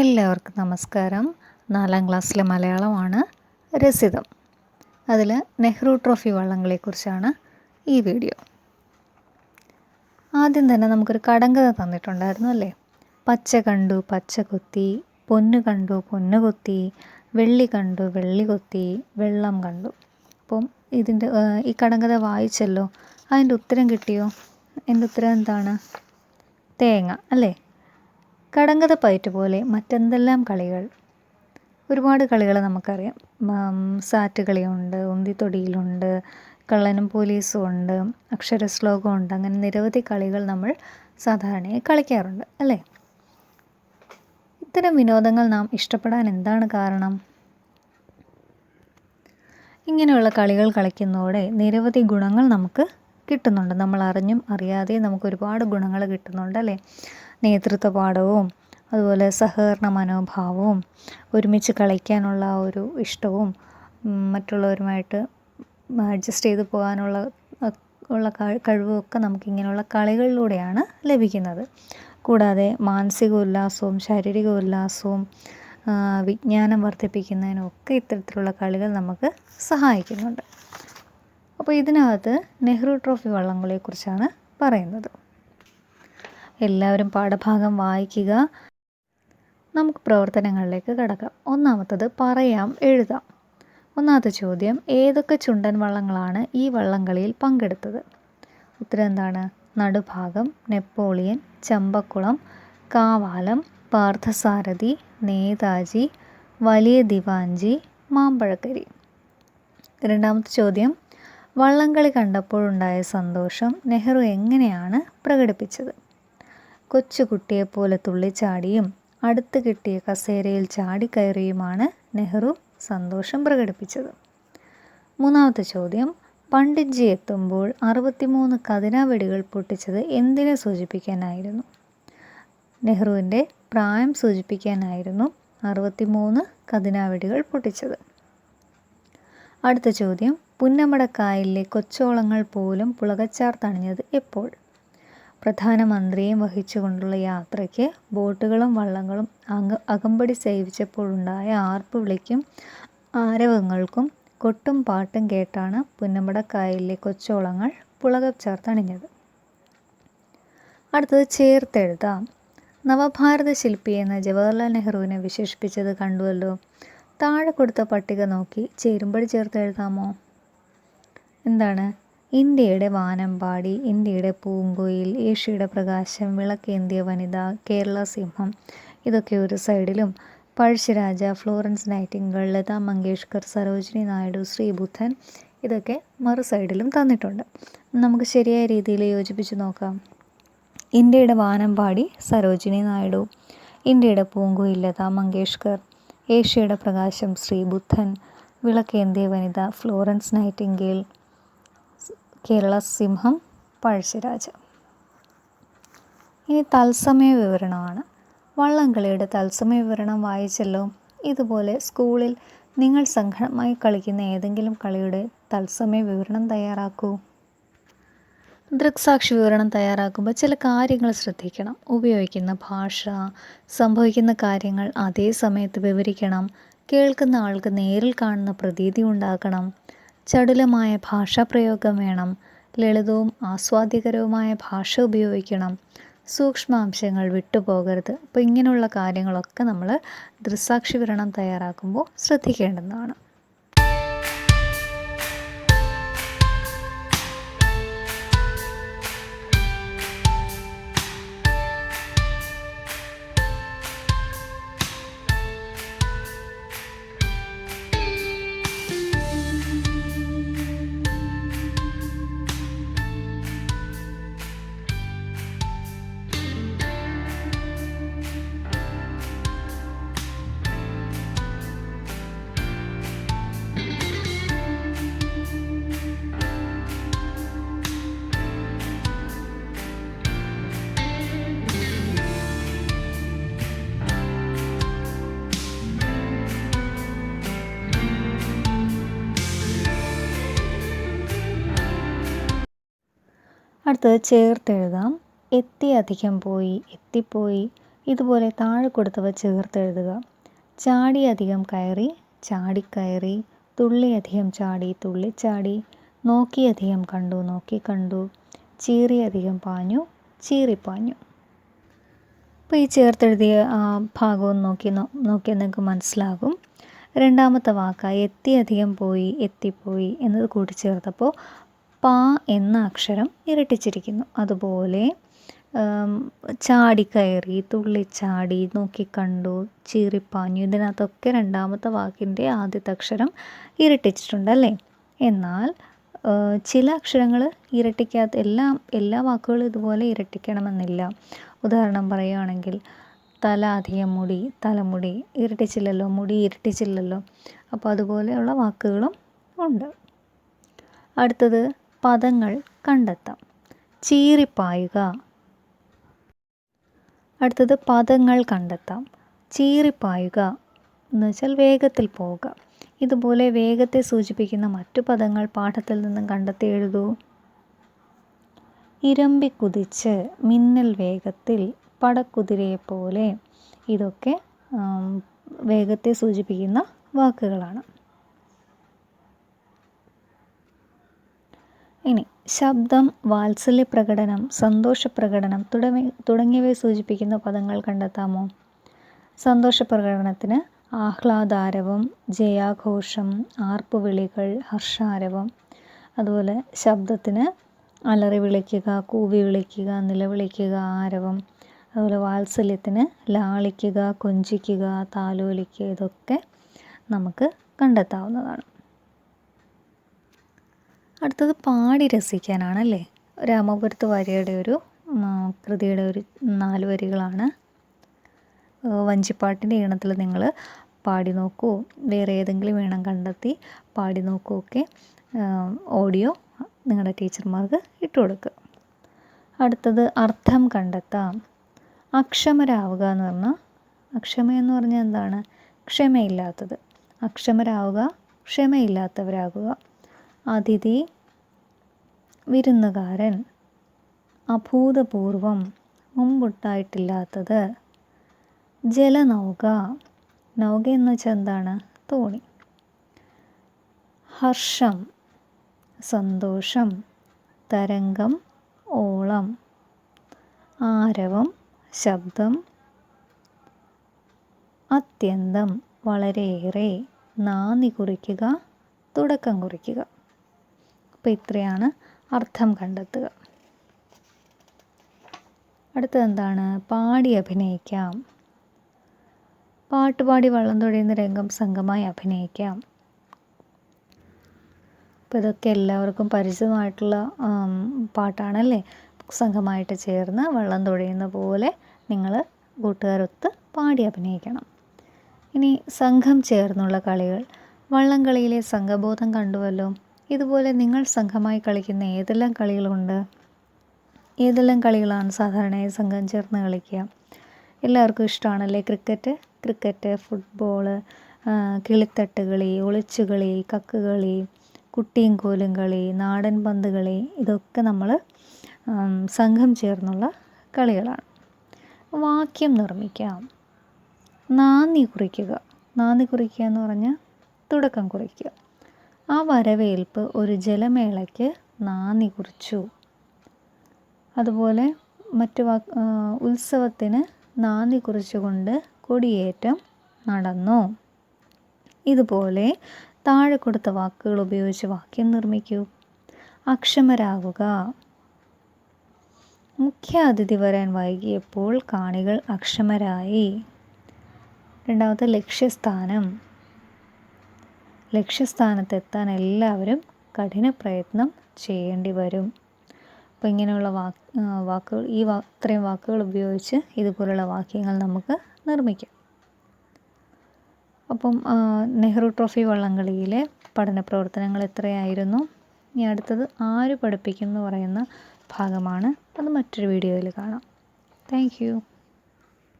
എല്ലാവർക്കും നമസ്കാരം. നാലാം ക്ലാസ്സിലെ മലയാളമാണ് രസിതം. അതിൽ നെഹ്റു ട്രോഫി വള്ളങ്ങളെക്കുറിച്ചാണ് ഈ വീഡിയോ. ആദ്യം തന്നെ നമുക്കൊരു കടങ്കഥ തന്നിട്ടുണ്ടായിരുന്നു അല്ലേ? പച്ച കണ്ടു പച്ച കൊത്തി പൊന്നു കണ്ടു പൊന്നു കൊത്തി വെള്ളി കണ്ടു വെള്ളി കൊത്തി വെള്ളം കണ്ടു. അപ്പം ഇതിന്റെ ഈ കടങ്കഥ വായിച്ചല്ലോ? അതിന്റെ ഉത്തരം കിട്ടിയോ? എന്റെ ഉത്തരം എന്താണ്? തേങ്ങ അല്ലേ? കടങ്കഥ പയറ്റ് പോലെ മറ്റെന്തെല്ലാം കളികൾ? ഒരുപാട് കളികൾ നമുക്കറിയാം. സാറ്റ് കളിയുണ്ട് ഉന്തിത്തൊടിയിലുണ്ട് കള്ളനും പോലീസും ഉണ്ട് അക്ഷരശ്ലോകമുണ്ട് അങ്ങനെ നിരവധി കളികൾ നമ്മൾ സാധാരണയായി കളിക്കാറുണ്ട് അല്ലേ? ഇത്തരം വിനോദങ്ങൾ നാം ഇഷ്ടപ്പെടാൻ എന്താണ് കാരണം? ഇങ്ങനെയുള്ള കളികൾ കളിക്കുന്നതോടെ നിരവധി ഗുണങ്ങൾ നമുക്ക് കിട്ടുന്നുണ്ട്. നമ്മൾ അറിഞ്ഞും അറിയാതെയും നമുക്ക് ഒരുപാട് ഗുണങ്ങൾ കിട്ടുന്നുണ്ട് അല്ലേ? നേതൃത്വ പാഠവും അതുപോലെ സഹകരണ മനോഭാവവും ഒരുമിച്ച് കളിക്കാനുള്ള ഒരു ഇഷ്ടവും മറ്റുള്ളവരുമായിട്ട് അഡ്ജസ്റ്റ് ചെയ്ത് പോകാനുള്ള ഉള്ള കഴിവുമൊക്കെ നമുക്ക് ഇങ്ങനെയുള്ള കളികളിലൂടെയാണ് ലഭിക്കുന്നത്. കൂടാതെ മാനസിക ഉല്ലാസവും ശാരീരിക ഉല്ലാസവും വിജ്ഞാനം വർദ്ധിപ്പിക്കുന്നതിനും ഒക്കെ ഇത്തരത്തിലുള്ള കളികൾ നമുക്ക് സഹായിക്കുന്നുണ്ട്. അപ്പോൾ ഇതിനകത്ത് നെഹ്റു ട്രോഫി വള്ളംകളിയെക്കുറിച്ചാണ് പറയുന്നത്. എല്ലാവരും പാഠഭാഗം വായിക്കുക. നമുക്ക് പ്രവർത്തനങ്ങളിലേക്ക് കിടക്കാം. ഒന്നാമത്തത് പറയാം എഴുതാം. ഒന്നാമത്തെ ചോദ്യം ഏതൊക്കെ ചുണ്ടൻ വള്ളങ്ങളാണ് ഈ വള്ളംകളിയിൽ പങ്കെടുത്തത്? ഉത്തരം എന്താണ്? നടുഭാഗം നെപ്പോളിയൻ ചമ്പക്കുളം കാവാലം പാർത്ഥസാരഥി നേതാജി വലിയ ദിവാഞ്ചി മാമ്പഴക്കരി. രണ്ടാമത്തെ ചോദ്യം വള്ളംകളി കണ്ടപ്പോഴുണ്ടായ സന്തോഷം നെഹ്റു എങ്ങനെയാണ് പ്രകടിപ്പിച്ചത്? കൊച്ചുകുട്ടിയെപ്പോലെ തുള്ളിച്ചാടിയും അടുത്ത് കിട്ടിയ കസേരയിൽ ചാടിക്കയറിയുമാണ് നെഹ്റു സന്തോഷം പ്രകടിപ്പിച്ചത്. മൂന്നാമത്തെ ചോദ്യം പണ്ഡിറ്റ്ജി എത്തുമ്പോൾ അറുപത്തിമൂന്ന് കതിരാവെടികൾ പൊട്ടിച്ചത് എന്തിനെ സൂചിപ്പിക്കാനായിരുന്നു? നെഹ്റുവിന്റെ പ്രായം സൂചിപ്പിക്കാനായിരുന്നു അറുപത്തിമൂന്ന് കതിനാവെടികൾ പൊട്ടിച്ചത്. അടുത്ത ചോദ്യം പുന്നമടക്കായലിലെ കൊച്ചോളങ്ങൾ പോലും പുളകച്ചാർ തണിഞ്ഞത് എപ്പോൾ? പ്രധാനമന്ത്രിയെയും വഹിച്ചുകൊണ്ടുള്ള യാത്രയ്ക്ക് ബോട്ടുകളും വള്ളങ്ങളും അക അകമ്പടി സേവിച്ചപ്പോഴുണ്ടായ ആർപ്പുവിളിക്കും ആരവങ്ങൾക്കും കൊട്ടും പാട്ടും കേട്ടാണ് പുന്നമടക്കായലിലെ കൊച്ചോളങ്ങൾ പുളകം ചേർത്തണിഞ്ഞത്. അടുത്തത് ചേർത്തെഴുതാം. നവഭാരത ശില്പി എന്ന ജവഹർലാൽ നെഹ്റുവിനെ വിശേഷിപ്പിച്ചത് കണ്ടുവല്ലോ. താഴെ കൊടുത്ത പട്ടിക നോക്കി ചേരുമ്പടി ചേർത്ത് എഴുതാമോ എന്താണ്? ഇന്ത്യയുടെ വാനമ്പാടി ഇന്ത്യയുടെ പൂങ്കുയിൽ ഏഷ്യയുടെ പ്രകാശം വിളക്കേന്ത്യ വനിത കേരള സിംഹം. ഇതൊക്കെ ഒരു സൈഡിലും പഴശ്ശിരാജ ഫ്ലോറൻസ് നൈറ്റിംഗൾ ലതാ മങ്കേഷ്കർ സരോജിനി നായിഡു ശ്രീബുദ്ധൻ ഇതൊക്കെ മറു സൈഡിലും തന്നിട്ടുണ്ട്. നമുക്ക് ശരിയായ രീതിയിൽ യോജിപ്പിച്ച് നോക്കാം. ഇന്ത്യയുടെ വാനമ്പാടി സരോജിനി നായിഡു. ഇന്ത്യയുടെ പൂങ്കുയിൽ ലതാ മങ്കേഷ്കർ. ഏഷ്യയുടെ പ്രകാശം ശ്രീബുദ്ധൻ. വിളക്കേന്ത്യ വനിത ഫ്ലോറൻസ് നൈറ്റിംഗേൽ കേരള സിംഹം പഴശ്ശിരാജ. ഇനി തത്സമയ വിവരണമാണ്. വള്ളംകളിയുടെ തത്സമയ വിവരണം വായിച്ചല്ലോ. ഇതുപോലെ സ്കൂളിൽ നിങ്ങൾ സംഘടനമായി കളിക്കുന്ന ഏതെങ്കിലും കളിയുടെ തത്സമയ വിവരണം തയ്യാറാക്കൂ. ദൃക്സാക്ഷി വിവരണം തയ്യാറാക്കുമ്പോൾ ചില കാര്യങ്ങൾ ശ്രദ്ധിക്കണം. ഉപയോഗിക്കുന്ന ഭാഷ സംഭവിക്കുന്ന കാര്യങ്ങൾ അതേ സമയത്ത് വിവരിക്കണം. കേൾക്കുന്ന ആൾക്ക് നേരിൽ കാണുന്ന പ്രതീതി ഉണ്ടാക്കണം. ചടുലമായ ഭാഷാപ്രയോഗം വേണം. ലളിതവും ആസ്വാദ്യകരവുമായ ഭാഷ ഉപയോഗിക്കണം. സൂക്ഷ്മാംശങ്ങൾ വിട്ടുപോകരുത്. അപ്പോൾ ഇങ്ങനെയുള്ള കാര്യങ്ങളൊക്കെ നമ്മൾ ദൃസാക്ഷി വിവരണം തയ്യാറാക്കുമ്പോൾ ശ്രദ്ധിക്കേണ്ടതാണ്. അടുത്തത് ചേർത്തെഴുതാം എത്തി അധികം പോയി എത്തിപ്പോയി. ഇതുപോലെ താഴെ കൊടുത്തവ ചേർത്ത് എഴുതുക. ചാടിയധികം കയറി ചാടിക്കയറി തുള്ളി അധികം ചാടി തുള്ളിച്ചാടി നോക്കിയധികം കണ്ടു നോക്കി കണ്ടു. ചീറിയധികം പാഞ്ഞു ചീറിപ്പാഞ്ഞു അപ്പോൾ ഈ ചേർത്തെഴുതിയ ഭാഗവും നോക്കി നോക്കിയാൽ നിങ്ങൾക്ക് മനസ്സിലാകും. രണ്ടാമത്തെ വാക്ക എത്തിയധികം പോയി എത്തിപ്പോയി എന്നത് കൂട്ടിച്ചേർത്തപ്പോൾ പാ എന്ന അക്ഷരം ഇരട്ടിച്ചിരിക്കുന്നു. അതുപോലെ ചാടിക്കയറി തുള്ളിച്ചാടി നോക്കിക്കണ്ടു ചീറിപ്പാഞ്ഞു ഇതിനകത്തൊക്കെ രണ്ടാമത്തെ വാക്കിന്റെ ആദ്യത്തെ അക്ഷരം ഇരട്ടിച്ചിട്ടുണ്ട് അല്ലേ എന്നാൽ ചില അക്ഷരങ്ങൾ ഇരട്ടിക്കാത്ത എല്ലാ എല്ലാ വാക്കുകളും ഇതുപോലെ ഇരട്ടിക്കണമെന്നില്ല. ഉദാഹരണം പറയുകയാണെങ്കിൽ തല അധികം മുടി തലമുടി ഇരട്ടിച്ചില്ലല്ലോ മുടി ഇരട്ടിച്ചില്ലല്ലോ. അപ്പോൾ അതുപോലെയുള്ള വാക്കുകളും ഉണ്ട്. അടുത്തത് പദങ്ങൾ കണ്ടെത്താം. ചീറിപ്പായുക അടുത്തത് പദങ്ങൾ കണ്ടെത്താം. ചീറിപ്പായുക എന്ന് വെച്ചാൽ വേഗത്തിൽ പോവുക. ഇതുപോലെ വേഗത്തെ സൂചിപ്പിക്കുന്ന മറ്റു പദങ്ങൾ പാഠത്തിൽ നിന്നും കണ്ടെത്തി എഴുതൂ. ഇരമ്പി കുതിച്ച് മിന്നൽ വേഗത്തിൽ പടക്കുതിരയെപ്പോലെ ഇതൊക്കെ വേഗത്തെ സൂചിപ്പിക്കുന്ന വാക്കുകളാണ് ഇനി ശബ്ദം വാത്സല്യ പ്രകടനം സന്തോഷ പ്രകടനം തുടങ്ങി തുടങ്ങിയവയെ സൂചിപ്പിക്കുന്ന പദങ്ങൾ കണ്ടെത്താമോ? സന്തോഷ പ്രകടനത്തിന് ആഹ്ലാദാരവം ജയാഘോഷം ആർപ്പുവിളികൾ ഹർഷാരവം അതുപോലെ ശബ്ദത്തിന് അലറി വിളിക്കുക കൂവി വിളിക്കുക നിലവിളിക്കുക ആരവം അതുപോലെ വാത്സല്യത്തിന് ലാളിക്കുക കൊഞ്ചിക്കുക താലോലിക്കുക ഇതൊക്കെ നമുക്ക് കണ്ടെത്താവുന്നതാണ്. അടുത്തത് പാടി രസിക്കാനാണല്ലേ. രാമപുരത്ത് വാര്യയുടെ ഒരു കൃതിയുടെ ഒരു നാല് വരികളാണ്. വഞ്ചിപ്പാട്ടിന്റെ ഈണത്തിൽ നിങ്ങൾ പാടി നോക്കൂ. വേറെ ഏതെങ്കിലും ഈണം കണ്ടെത്തി പാടി നോക്കൂ ഒക്കെ. ഓഡിയോ നിങ്ങളുടെ ടീച്ചർമാർക്ക് ഇട്ട് കൊടുക്കുക അടുത്തത് അർത്ഥം കണ്ടെത്താം. അക്ഷമരാവുക എന്ന് പറഞ്ഞാൽ അക്ഷമ എന്ന് പറഞ്ഞാൽ എന്താണ്? ക്ഷമയില്ലാത്തത്. അക്ഷമരാവുക ക്ഷമയില്ലാത്തവരാകുക. അതിഥി വിരുന്നുകാരൻ അഭൂതപൂർവം മുമ്പുണ്ടായിട്ടില്ലാത്തത് ജലനൗക. നൗക എന്ന് വെച്ചാൽ എന്താണ്? തോണി. ഹർഷം സന്തോഷം തരംഗം ഓളം ആരവം ശബ്ദം അത്യന്തം വളരെയേറെ നാന്ദി കുറിക്കുക തുടക്കം കുറിക്കുക. അപ്പോൾ ഇത്രയാണ് അർത്ഥം കണ്ടെത്തുക. അടുത്തത് എന്താണ് പാടി അഭിനയിക്കാം. പാട്ടുപാടി വള്ളം തുഴയുന്ന രംഗം സംഘമായി അഭിനയിക്കാം. അപ്പോൾ ഇതൊക്കെ എല്ലാവർക്കും പരിചിതമായിട്ടുള്ള പാട്ടാണല്ലേ? സംഘമായിട്ട് ചേർന്ന് വള്ളം തുഴയുന്ന പോലെ നിങ്ങൾ കൂട്ടുകാരൊത്ത് പാടി അഭിനയിക്കണം. ഇനി സംഘം ചേർന്നുള്ള കളികൾ. വള്ളംകളിയിലെ സംഘബോധം കണ്ടുവല്ലോ. ഇതുപോലെ നിങ്ങൾ സംഘമായി കളിക്കുന്ന ഏതെല്ലാം കളികളുണ്ട്? ഏതെല്ലാം കളികളാണ് സാധാരണയായി സംഘം ചേർന്ന് കളിക്കുക? എല്ലാവർക്കും ഇഷ്ടമാണല്ലേ ക്രിക്കറ്റ്? ക്രിക്കറ്റ് ഫുട്ബോൾ കിളിത്തട്ട് കളി ഒളിച്ചുകളി കക്കുകളി കുട്ടിയും കോലും കളി നാടൻ പന്ത് കളി ഇതൊക്കെ നമ്മൾ സംഘം ചേർന്നുള്ള കളികളാണ്. വാക്യം നിർമ്മിക്കാം നാന്ദി കുറിക്കുക. നാന്ദി കുറിക്കുക എന്ന് പറഞ്ഞാൽ തുടക്കം കുറിക്കുക. ആ വരവേൽപ്പ് ഒരു ജലമേളയ്ക്ക് നാന്ദി കുറിച്ചു. അതുപോലെ മറ്റു ഉത്സവത്തിന് നാന്ദി കുറിച്ചുകൊണ്ട് കൊടിയേറ്റം നടന്നു. ഇതുപോലെ താഴെ കൊടുത്ത വാക്കുകൾ ഉപയോഗിച്ച് വാക്യം നിർമ്മിക്കൂ. അക്ഷമരാവുക മുഖ്യ അതിഥി വരാൻ വൈകിയപ്പോൾ കാണികൾ അക്ഷമരായി. രണ്ടാമത്തെ ലക്ഷ്യസ്ഥാനം. ലക്ഷ്യസ്ഥാനത്തെത്താൻ എല്ലാവരും കഠിന പ്രയത്നം ചെയ്യേണ്ടി വരും. അപ്പോൾ ഇങ്ങനെയുള്ള വാക്ക് വാക്കുകൾ ഈ വാ ഇത്രയും വാക്കുകൾ ഉപയോഗിച്ച് ഇതുപോലുള്ള വാക്യങ്ങൾ നമുക്ക് നിർമ്മിക്കാം. അപ്പം നെഹ്റു ട്രോഫി വള്ളംകളിയിലെ പഠന പ്രവർത്തനങ്ങൾ എത്രയായിരുന്നു? ഇനി അടുത്തത് ആര് പഠിപ്പിക്കും എന്ന് പറയുന്ന ഭാഗമാണ്. അത് മറ്റൊരു വീഡിയോയിൽ കാണാം. താങ്ക്